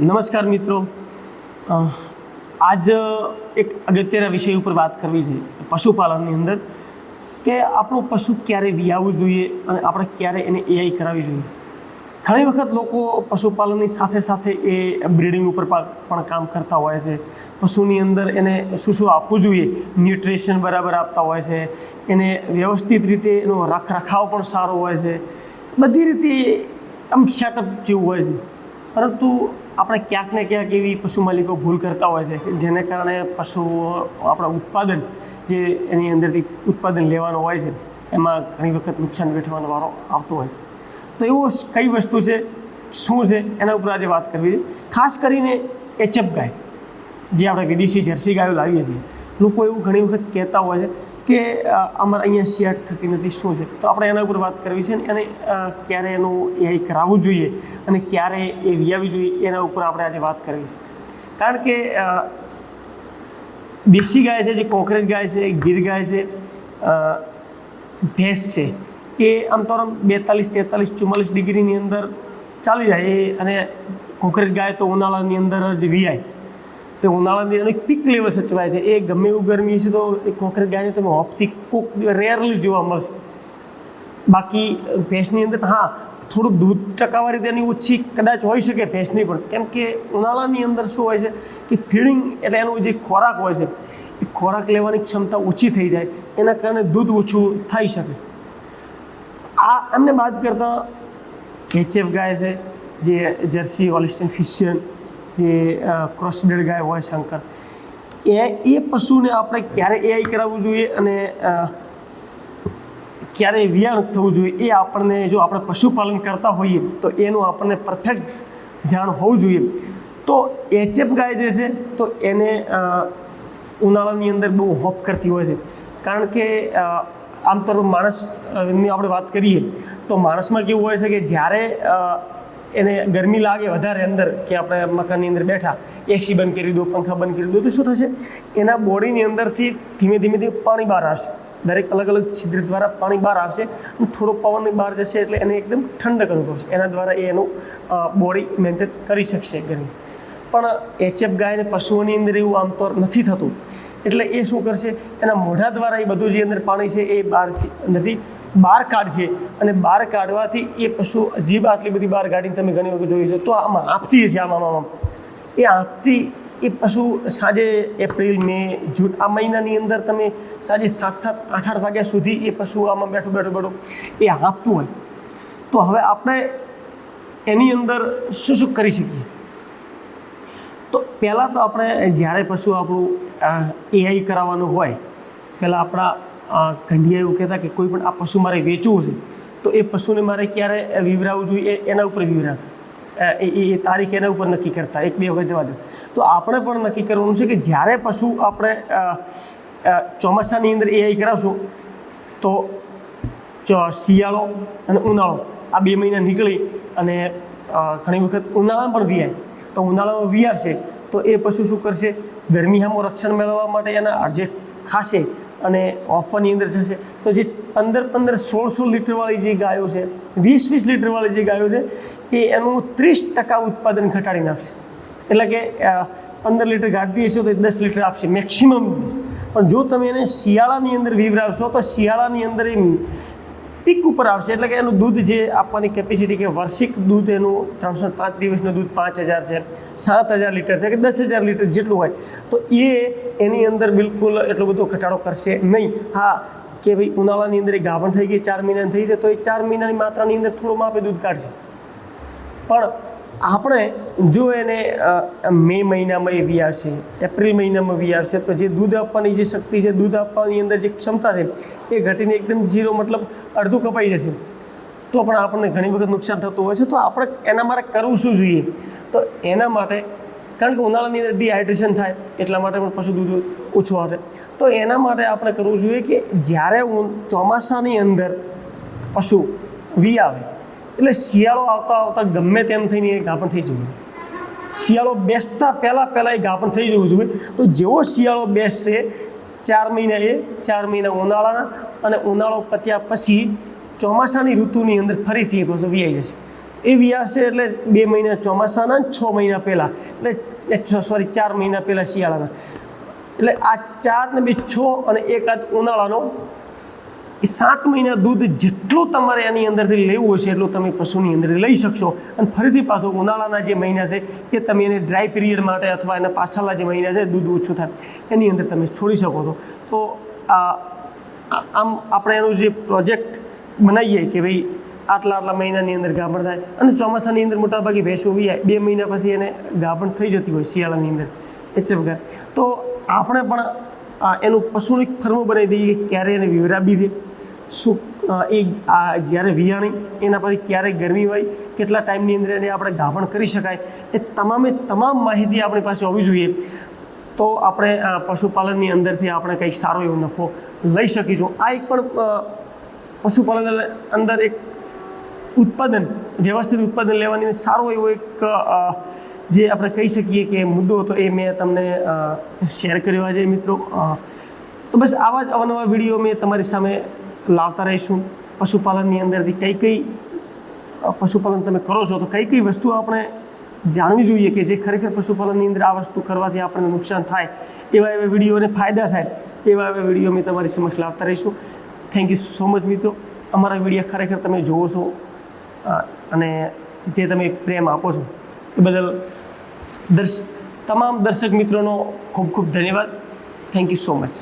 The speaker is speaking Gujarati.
નમસ્કાર મિત્રો. આજ એક અગત્યના વિષય ઉપર વાત કરવી છે પશુપાલનની અંદર કે આપણું પશુ ક્યારે વિયાવવું જોઈએ અને આપણે ક્યારે એને એઆઈ કરાવવી જોઈએ. ઘણી વખત લોકો પશુપાલનની સાથે સાથે એ બ્રીડિંગ ઉપર પણ કામ કરતા હોય છે. પશુની અંદર એને શું શું આપવું જોઈએ? ન્યુટ્રિશન બરાબર આપતા હોય છે. એને વ્યવસ્થિત રીતે એનો રાખ રખાવ પણ સારો હોય છે. બધી રીતે આમ સેટઅપ જેવું હોય છે. પરંતુ આપણે ક્યાંક ને ક્યાંક એવી પશુ માલિકો ભૂલ કરતા હોય છે જેને કારણે પશુઓ આપણા ઉત્પાદન જે એની અંદરથી ઉત્પાદન લેવાનું હોય છે, એમાં ઘણી વખત નુકસાન વેઠવાનો વારો આવતો હોય છે. તો એવો કઈ વસ્તુ છે, શું છે, એના ઉપર આજે વાત કરવી છે. ખાસ કરીને એચએફ ગાય, જે આપણે વિદેશી જર્સી ગાયો લાવીએ છીએ, લોકો એવું ઘણી વખત કહેતા હોય છે કે અમારે અહીંયા શેર થતી નથી, શું છે? તો આપણે એના ઉપર વાત કરવી છે અને ક્યારે એનું એઆઈ કરાવવું જોઈએ અને ક્યારે એ વિયાવી જોઈએ, એના ઉપર આપણે આજે વાત કરવી છે. કારણ કે દેશી ગાય છે, જે કોંકરેજ ગાય છે, ગીર ગાય છે ભેંસ છે, એ આમ તો આમ બેતાલીસ, તેતાલીસ, ચુમ્માલીસ ડિગ્રીની અંદર ચાલી જાય, એ અને કોંકરેજ ગાય તો ઉનાળાની અંદર જ વિયાય એ ઉનાળાની અને પીક લેવલ સચવાય છે એ ગમે એવું ગરમી છે તો એ કોંકરેજ ગાયને તમે હોપથી કોક રેરલી જોવા મળશે. બાકી ભેંસની અંદર હા થોડું દૂધ ટકાવારી તેની ઓછી કદાચ હોઈ શકે ભેંસની પણ. કેમ કે ઉનાળાની અંદર શું હોય છે કે ફીડિંગ એટલે એનો જે ખોરાક હોય છે, એ ખોરાક લેવાની ક્ષમતા ઓછી થઈ જાય. એના કારણે દૂધ ઓછું થઈ શકે. આ એમને બાદ કરતાં એચએફ ગાય છે, જે જર્સી ઓલિસ્ટન ફિશિયન જે ક્રોસબ્રેડ ગાય હોય શંકર. એ એ પશુને આપણે ક્યારે એઆઈ કરાવવું જોઈએ અને ક્યારે વિયાણ થવું જોઈએ એ આપણને જો આપણે પશુપાલન કરતા હોઈએ તો એનું આપણને પરફેક્ટ જાણ હોવું જોઈએ. તો એચએફ ગાય જે છે તો એને ઉનાળાની અંદર બહુ હોફ કરતી હોય છે. કારણ કે આમ તો માણસની આપણે વાત કરીએ તો માણસમાં કેવું હોય છે કે જ્યારે એને ગરમી લાગે વધારે અંદર કે આપણે મકાનની અંદર બેઠા એસી બંધ કરી દો, પંખા બંધ કરી દો, તો શું થશે? એના બોડીની અંદરથી ધીમે ધીમે ધીમે પાણી બહાર આવશે. દરેક અલગ અલગ છિદ્ર દ્વારા પાણી બહાર આવશે અને થોડો પવન બહાર જશે એટલે એને એકદમ ઠંડક અનુભવશે. એના દ્વારા એ એનું બોડી મેન્ટેન કરી શકશે ગરમી. પણ એચએફ ગાયને પશુઓની અંદર એવું આમ તો નથી થતું. એટલે એ શું કરશે? એના મોઢા દ્વારા એ બધું જે અંદર પાણી છે એ બહારથી અંદરથી બહાર કાઢશે અને બહાર કાઢવાથી એ પશુ જીભ આટલી બધી બહાર કાઢીને તમે ઘણી વખત જોઈ છો. તો આમાં આંખથી હશે આમાં, આમ. એ આંખથી એ પશુ સાંજે એપ્રિલ, મે, જૂન, આ મહિનાની અંદર તમે સાંજે સાત સાત, આઠ આઠ વાગ્યા સુધી એ પશુ આમાં બેઠું બેઠું બેઠું એ હાંપતું હોય. તો હવે આપણે એની અંદર શું શું કરી શકીએ? તો પહેલાં તો આપણે જ્યારે પશુ આપણું એઆઈ કરાવવાનું હોય, પહેલાં આપણા ગંઢિયા એવું કહેતા કે કોઈ પણ આ પશુ મારે વેચવું છે, તો એ પશુને મારે ક્યારે વિવરાવવું જોઈએ? એના ઉપર વિવરાવશે એ તારીખ એના ઉપર નક્કી કરતા. એક બે વખત જવા દે. તો આપણે પણ નક્કી કરવાનું છે કે જ્યારે પશુ આપણે ચોમાસાની અંદર એઆઈ કરાવશું, તો શિયાળો અને ઉનાળો આ બે મહિના નીકળી અને ઘણી વખત ઉનાળામાં પણ વિયાય તો ઉનાળામાં વિયાશે તો એ પશુ શું કરશે? ગરમી સામું રક્ષણ મેળવવા માટે એના જે ખાશે અને ઓફરની અંદર જશે. તો જે પંદર પંદર સોળ સોળ લીટરવાળી જે ગાયો છે, વીસ વીસ લીટરવાળી જે ગાયો છે, એ એનું ત્રીસ ટકા ઉત્પાદન ઘટાડી નાખશે એટલે કે પંદર લીટર ગાઢતી હશે તો દસ લીટર આપશે મેક્સિમમ પણ જો તમે એને શિયાળાની અંદર વિવરાવશો, તો શિયાળાની અંદર એ પીક ઉપર આવશે, એટલે કે એનું દૂધ જે આપવાની કેપેસિટી કે વાર્ષિક દૂધ એનું ત્રણસો પાંચ દિવસનું દૂધ પાંચ હજાર છે, સાત હજાર લીટર છે, કે દસ હજાર લીટર જેટલું હોય, તો એ એની અંદર બિલકુલ એટલો બધો ઘટાડો કરશે નહીં. હા, કે ભાઈ ઉનાળાની અંદર એ ગાભણ થઈ ગઈ, ચાર મહિનાની થઈ છે, તો એ ચાર મહિનાની માત્રાની અંદર થોડું માપે દૂધ કાઢશે. પણ આપણે જો એને મે મહિનામાં એ આવશે એપ્રિલ મહિનામાં વિયાવશે તો જે દૂધ આપવાની જે શક્તિ છે, દૂધ આપવાની અંદર જે ક્ષમતા છે, એ ઘટીને એકદમ ઝીરો મતલબ અડધું કપાઈ જશે. તો પણ આપણને ઘણી વખત નુકસાન થતું હોય છે, તો આપણે એના માટે કરવું શું જોઈએ? તો એના માટે, કારણ કે ઉનાળાની અંદર ડિહાઇડ્રેશન થાય, એટલા માટે પણ પશુ દૂધ ઓછું આવે તો એના માટે આપણે કરવું જોઈએ કે જ્યારે ચોમાસાની અંદર પશુ વી આવે એટલે શિયાળો આવતા આવતા ગમે તેમ થઈને એ ગાપણ થઈ જવું શિયાળો બેસતા પહેલાં પહેલાં એ ગાપણ થઈ જવું જોઈએ. તો જેવો શિયાળો બેસશે, ચાર મહિના એ, ચાર મહિના ઉનાળાના અને ઉનાળો પત્યા પછી ચોમાસાની ઋતુની અંદર ફરીથી એ પાછો વિયાઈ જશે. એ વ્યાસે એટલે બે મહિના ચોમાસાના છ મહિના પહેલાં. એટલે સોરી ચાર મહિના પહેલાં શિયાળાના. એટલે આ ચાર ને બે છ અને એકાદ ઉનાળાનો એ સાત મહિના દૂધ જેટલું તમારે એની અંદરથી લેવું હશે એટલું તમે પશુની અંદરથી લઈ શકશો. અને ફરીથી પાછો ઉનાળાના જે મહિના છે એ તમે એને ડ્રાય પીરિયડ માટે અથવા એના પાછળના જે મહિના છે, દૂધ ઓછું થાય, એની અંદર તમે છોડી શકો છો. તો આમ આપણે એનું જે પ્રોજેક્ટ બનાવીએ કે ભાઈ આટલા આટલા મહિનાની અંદર ગાભણ થાય, અને ચોમાસાની અંદર મોટાભાગે ભેંસો વી બે મહિના પછી એને ગાભણ થઈ જતી હોય શિયાળાની અંદર. એચ વગર તો આપણે પણ એનું પશુનું એક ફર્મ બનાવી દઈએ ક્યારે એને વિવરાબી દે શું એ, આ જ્યારે વિયાણી, એના પછી ક્યારે ગરમી હોય, કેટલા ટાઈમની અંદર એને આપણે ગાભણ કરી શકાય, એ તમામે તમામ માહિતી આપણી પાસે હોવી જોઈએ. તો આપણે પશુપાલનની અંદરથી આપણે કંઈક સારો એવો નફો લઈ શકીશું. આ એક પણ પશુપાલન અંદર એક ઉત્પાદન, વ્યવસ્થિત ઉત્પાદન લેવાની સારો એવો એક જે આપણે કહી શકીએ કે મુદ્દો હતો એ મેં તમને શેર કર્યો આજે મિત્રો. તો બસ આવા જ અવનવા વીડિયો મેં તમારી સામે લાવતા રહીશું. પશુપાલનની અંદરથી કઈ કઈ પશુપાલન તમે કરો છો તો કઈ કઈ વસ્તુ આપણે જાણવી જોઈએ કે જે ખરેખર પશુપાલનની અંદર આ વસ્તુ કરવાથી આપણને નુકસાન થાય, એવા એવા વિડીયોને ફાયદા થાય, એવા એવા વીડિયો મેં તમારી સમક્ષ લાવતા રહીશું. થેન્ક યુ સો મચ મિત્રો. અમારા વીડિયો ખરેખર તમે જોવો છો અને જે તમે પ્રેમ આપો છો, એ બદલ દર્શ, તમામ દર્શક મિત્રોનો ખૂબ ખૂબ ધન્યવાદ. Thank you so much